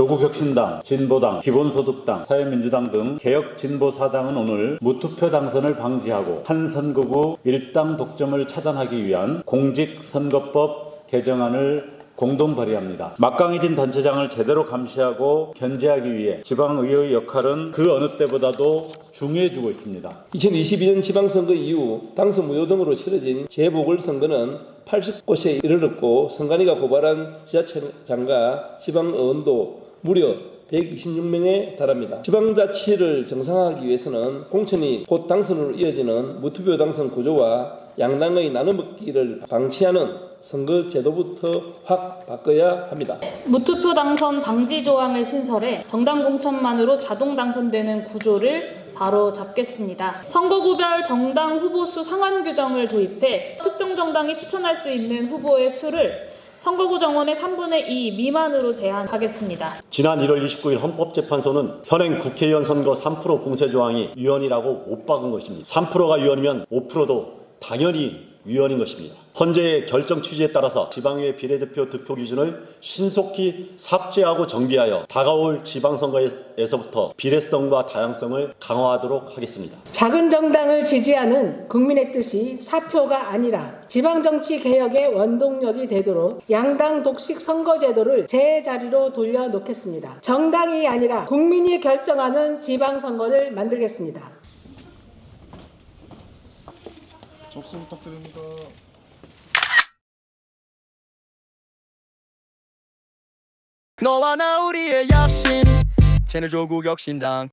조국혁신당, 진보당, 기본소득당, 사회민주당 등 개혁 진보 사당은 오늘 무투표 당선을 방지하고 한 선거구 일당 독점을 차단하기 위한 공직선거법 개정안을 공동 발의합니다. 막강해진 단체장을 제대로 감시하고 견제하기 위해 지방의회의 역할은 그 어느 때보다도 중요해지고 있습니다. 2022년 지방선거 이후 당선 무효 등으로 치러진 재보궐선거는 80곳에 이르렀고 선관위가 고발한 지자체장과 지방의원도 무려 126명에 달합니다. 지방자치를 정상화하기 위해서는 공천이 곧 당선으로 이어지는 무투표 당선 구조와 양당의 나눠먹기를 방치하는 선거 제도부터 확 바꿔야 합니다. 무투표 당선 방지 조항을 신설해 정당 공천만으로 자동 당선되는 구조를 바로 잡겠습니다. 선거구별 정당 후보 수 상한 규정을 도입해 특정 정당이 추천할 수 있는 후보의 수를 선거구 정원의 3분의 2 미만으로 제한하겠습니다. 지난 1월 29일 헌법재판소는 현행 국회의원 선거 3% 공세 조항이 위헌이라고 못 박은 것입니다. 3%가 위헌이면 5%도 당연히 위헌인 것입니다. 헌재의 결정 취지에 따라서 지방의회 비례대표 득표 기준을 신속히 삭제하고 정비하여 다가올 지방선거에서부터 비례성과 다양성을 강화하도록 하겠습니다. 작은 정당을 지지하는 국민의 뜻이 사표가 아니라 지방정치 개혁의 원동력이 되도록 양당 독식 선거제도를 제자리로 돌려놓겠습니다. 정당이 아니라 국민이 결정하는 지방선거를 만들겠습니다. 접수 부탁드립니다. 너와 나 우리의 약신 쟤는 조국 혁신당